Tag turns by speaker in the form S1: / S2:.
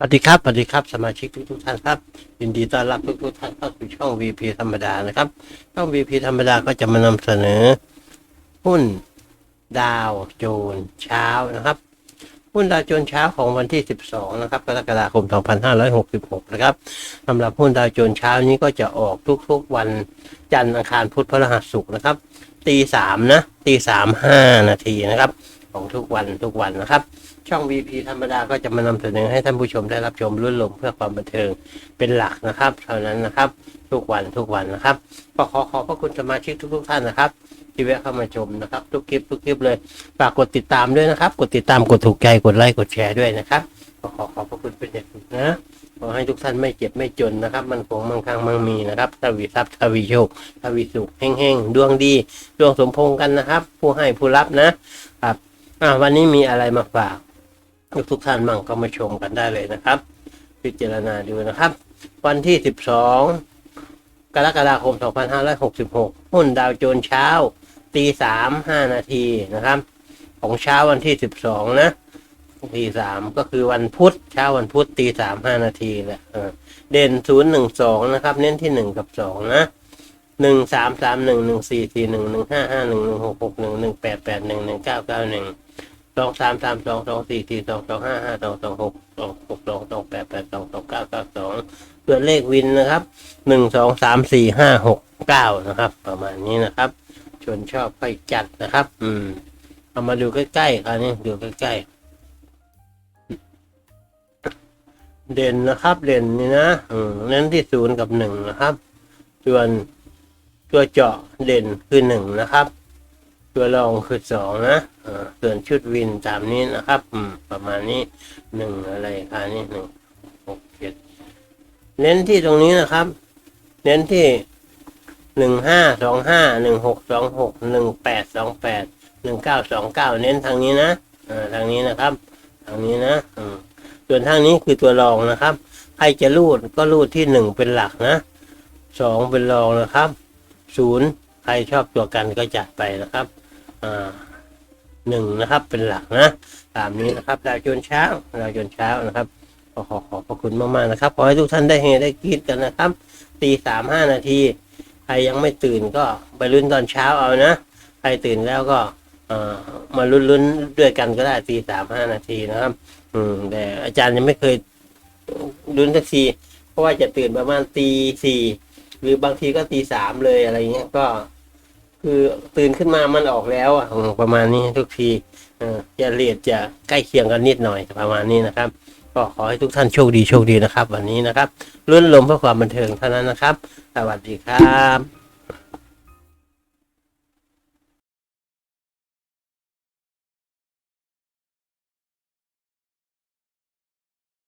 S1: สวัสดีครับสวัสดีครับสมาชิกทุกทุกท่านครับ ยินดีต้อนรับทุกทุกท่านเข้าสู่ช่อง VP ธรรมดานะครับ ช่อง VP ธรรมดาก็จะมานำเสนอ หุ้นดาวโจนเช้านะครับ หุ้นดาวโจนเช้าของวันที่ 12 นะครับ กรกฎาคม 2566 นะครับสำหรับหุ้นดาวโจนเช้านี้ก็จะออกทุกๆวันจันทร์อังคารพุธพฤหัสศุกร์นะครับ ตีสามนะ ตีสามห้านาทีนะครับ ของทุกวันทุกวันนะครับ ช่อง VP ธรรมดาก็จะมานำเสนอให้ท่านผู้ชมได้รับชมรุ่นลมเพื่อความบันเทิงเป็นหลักนะครับ เท่านั้นนะครับ ทุกวันทุกวันนะครับก็ขอขอบพระคุณสมาชิกทุกๆท่านนะครับ ที่แวะเข้ามาชมนะครับ ทุกคลิปทุกคลิปเลยฝากกดติดตามด้วยนะครับ กดติดตามกดถูกใจกดไลค์กดแชร์ด้วยนะครับขอขอบพระคุณเป็นอย่างสูงนะขอให้ทุกท่านไม่เจ็บไม่จนนะครับ มันคงมั่งคั่งมั่งมีนะครับทวีทรัพย์ทวีโชคทวีสุขเฮงๆดวงดี ดวงสมพงษ์กันนะครับ ผู้ให้ผู้รับนะครับอ่าวันนี้มีอะไรมาฝาก ทุกทุกท่านมั่งก็มาชมกันได้เลยนะครับ พิจารณาดูนะครับ วันที่ 12 กรกฎาคม 2566 หุ้นดาวโจนเช้า ตีสามห้านาทีนะครับ ของเช้าวันที่12นะตีสามก็คือวันพุธเช้าวันพุธตีสามห้านาทีแหละเด่นศูนย์หนึ่งสองนะครับ เน้นที่หนึ่งกับสองนะหนึ่งสามสามหนึ่งหนึ่งสี่สี่หนึ่งหนึ่งห้าห้าหนึ่งหนึ่งหกหกหนึ่งหนึ่งแปดแปดหนึ่งหนึ่งเก้าเก้าหนึ่งสองสามสามสองสองสี่สี่สองสองห้าห้าสองสองหกสองหกสองสองแปดแปดสองสองเก้าเก้าสองตัวเลขวินนะครับหนึ่งสองสามสี่ห้าหกเก้านะครับ ประมาณนี้นะครับ นชอบไปจัดนะครับ อืม เอามาดูใกล้ๆครับนี่ดูใกล้ๆ เด่นนะครับ เด่นนี่นะอืมเน้นที่ศูนย์กับหนึ่งนะครับ ส่วนตัวเจาะเด่นคือหนึ่งนะครับ ตัวรองคือสองนะส่วนชุดวินตามนี้นะครับ อืม ประมาณนี้หนึ่งอะไรคะนี่หนึ่งหกเจ็ดเน้นที่ตรงนี้นะครับ เน้นที่ หนึ่งห้าสองห้าหนึ่งหกสองหกหนึ่งแปดสองแปดหนึ่งเก้าสองเก้าเน้นทางนี้นะอ่าทางนี้นะครับ ทางนี้นะอืมส่วนทางนี้คือตัวรองนะครับใครจะรูดก็รูดที่หนึ่งเป็นหลักนะสองเป็นรองนะครับศูนย์ใครชอบตัวกันก็จัดไปนะครับอ่าหนึ่งนะครับเป็นหลักนะตามนี้นะครับดาวจนเช้าดาวจนเช้านะครับขอขอขอบพระคุณมากๆนะครับขอให้ทุกท่านได้เฮได้กรีดกันนะครับตีสามห้านาที ใครยังไม่ตื่นก็ไปลุ้นตอนเช้าเอานะ ใครตื่นแล้วก็เอ่อมาลุ้นลุ้นๆด้วยกันก็ได้ตีสามห้านาทีนะครับ อืม แต่อาจารย์ยังไม่เคยลุ้นสักที เพราะว่าจะตื่นประมาณตีสี่หรือบางทีก็ตีสามเลยอะไรเงี้ยก็ คือตื่นขึ้นมามันออกแล้วอะประมาณนี้ทุกทีเออจะเรียดจะใกล้เคียงกันนิดหน่อยประมาณนี้นะครับ ก็ขอให้ทุกท่านโชคดีโชคดีนะครับ วันนี้นะครับรุ่นลมเพื่อความบันเทิงเท่านั้นนะครับ สวัสดีครับ